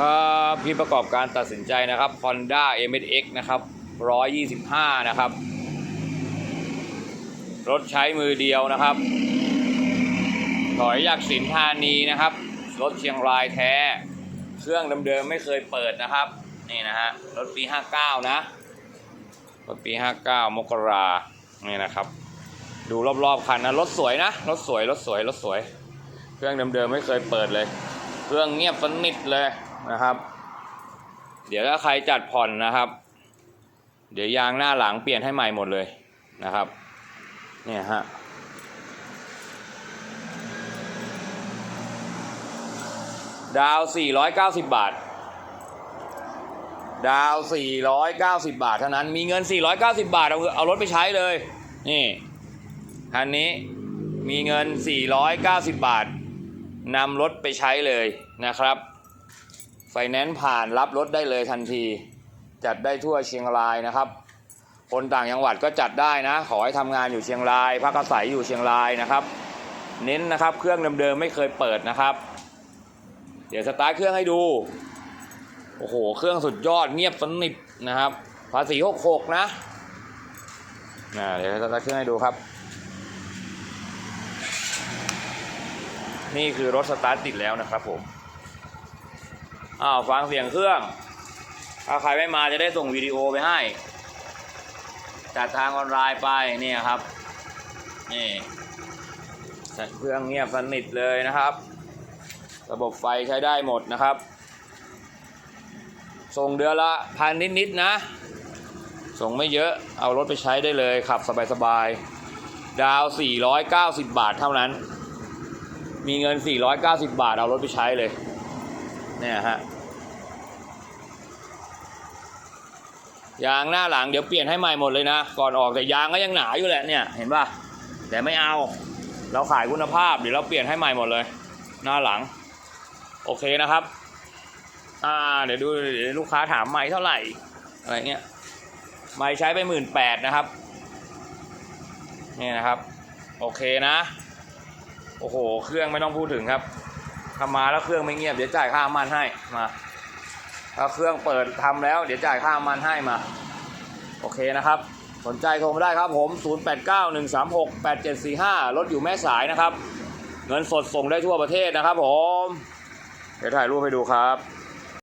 ก็พี่ประกอบการตัดสินใจนะครับ Honda MX นะครับ 125 นะครับ รถใช้มือเดียวนะครับ ถอยจากสินธานีนะครับ รถเชียงรายแท้ เครื่องเดิมๆไม่เคยเปิดนะครับ นี่นะฮะ รถปี 59 นะ รถปี 59 มกรานี่นะครับ ดูรอบๆคันนะ รถสวยนะ รถสวย รถสวย รถสวย เครื่องเดิมๆไม่เคยเปิดเลย เครื่องเงียบสนิทเลย นะครับ เดี๋ยวถ้าใครจัดผ่อนนะครับ เดี๋ยวยางหน้าหลังเปลี่ยนให้ใหม่หมดเลยนะครับ เนี่ยฮะดาว 490 บาท ดาว 490 บาท เท่านั้น มีเงิน 490 บาท เอาเอารถไปใช้เลย นี่คันนี้มีเงิน 490 บาทนำรถไปใช้เลยนะครับ ไฟแนนซ์ผ่านรับรถได้เลยทันที จัดได้ทั่วเชียงรายนะครับ คนต่างจังหวัดก็จัดได้นะ ขอให้ทำงานอยู่เชียงรายพักอาศัยอยู่เชียงรายนะครับ เน้นนะครับเครื่องเดิมๆไม่เคยเปิดนะครับ เดี๋ยวสตาร์ทเครื่องให้ดูโอ้โหเครื่องสุดยอดเงียบสนิทนะครับ ภาษี66นะนะเดี๋ยวสตาร์ทเครื่องให้ดูครับ นี่คือรถสตาร์ทติดแล้วนะครับผม อ้าวฟังเสียงเครื่อง ถ้าใครไม่มาจะได้ส่งวิดีโอไปให้ จัดทางออนไลน์ไปเนี่ยครับ นี่เครื่องเงียบสนิทเลยนะครับ ระบบไฟใช้ได้หมดนะครับ ส่งเดือนละพันนิดๆนะ ส่งไม่เยอะ เอารถไปใช้ได้เลยขับสบายๆ ดาว 490 บาทเท่านั้น มีเงิน 490 บาทเอารถไปใช้เลย เนี่ยฮะยางหน้าหลังเดี๋ยวเปลี่ยนให้ใหม่หมดเลยนะ ก่อนออกแต่ยางก็ยังหนาอยู่แหละเนี่ยเห็นป่ะแต่ไม่เอา เราขายคุณภาพเดี๋ยวเราเปลี่ยนให้ใหม่หมดเลย หน้าหลัง โอเคนะครับ อ่าเดี๋ยวดูเดี๋ยวลูกค้าถามไม่เท่าไหร่อะไรเงี้ยไม่ใช้ไปหมื่นแปดนะครับนี่นะครับ โอเคนะ โอ้โห เครื่องไม่ต้องพูดถึงครับ ถ้ามาแล้วเครื่องไม่เงียบเดี๋ยวจ่ายค่ามันให้มาถ้าเครื่องเปิดทำแล้ว เดี๋ยวจ่ายค่ามันให้มา โอเคนะครับ สนใจโทรมาได้ครับผม 0891368745 รถอยู่แม่สายนะครับ เงินสดส่งได้ทั่วประเทศนะครับผม เดี๋ยวถ่ายรูปให้ดูครับ